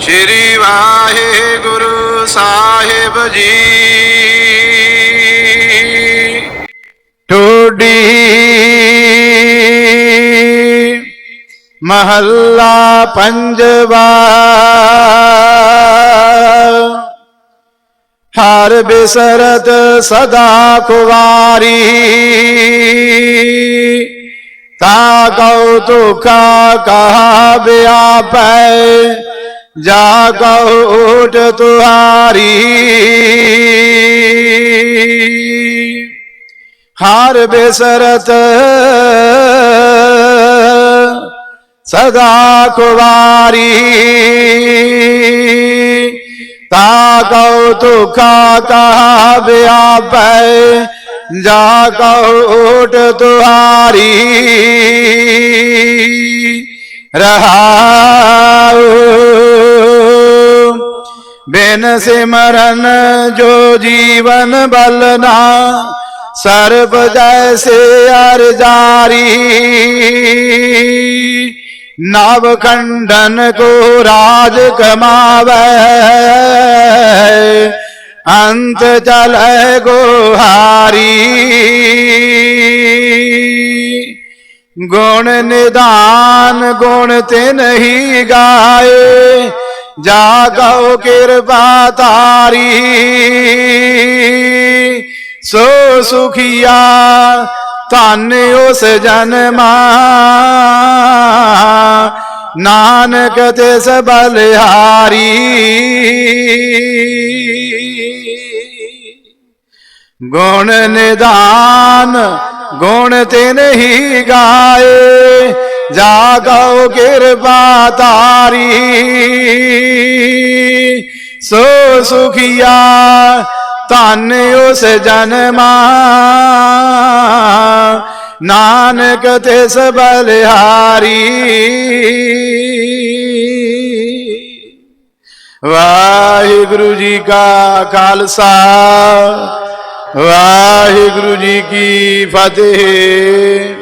ਸ਼੍ਰੀ ਵਾਹਿਗੁਰੂ ਸਾਹਿਬ ਜੀ। ਟੋਡੀ ਮਹੱਲਾ ਪੰਜਵਾ। ਹਰ ਬਿਸਰਤ ਸਦਾ ਕੁਵਾਰੀ ਤਾ ਕਉ ਕਹਾ ਵਿਆਪੈ ਜਾ ਕਉ ਓਟ ਤੁਹਾਰੀ। ਹਰ ਬਿਸਰਤ ਸਦਾ ਕੁਵਾਰੀ ਤਾ ਕਉ ਤੁਖਾ ਕਹਾ ਵਿਆਪੈ ਜਾ ਕਉ ਤੁਹਾਰੀ। ਰਹਾਉ ਬਿਨ ਸਿਮਰਨ ਜੋ ਜੀਵਨ ਬਲਨਾ ਸਰਬ ਜੈਸੇ ਅਰ ਜਾਰੀ। ਨਵ ਖੰਡਨ ਕੋ ਰਾਜ ਕਮਾਵੇ, ਅੰਤ ਚਲੇ ਗੋਹਾਰੀ ਗੁਣ ਨਿਦਾਨ ਗੁਣ ਤੇ ਨਹੀਂ ਗਾਏ जागो कृपाधारी सो सुखिया धन उस जन्मा। नानक तिस बलहारी। गुण निदान, गुण ते नहीं गाए। जागो तारी। सो सुखिया, तन उस जन्मा। नानक तिस बलिहारी। वाहिगुरु जी का खालसा, वाहिगुरु जी की फतेह।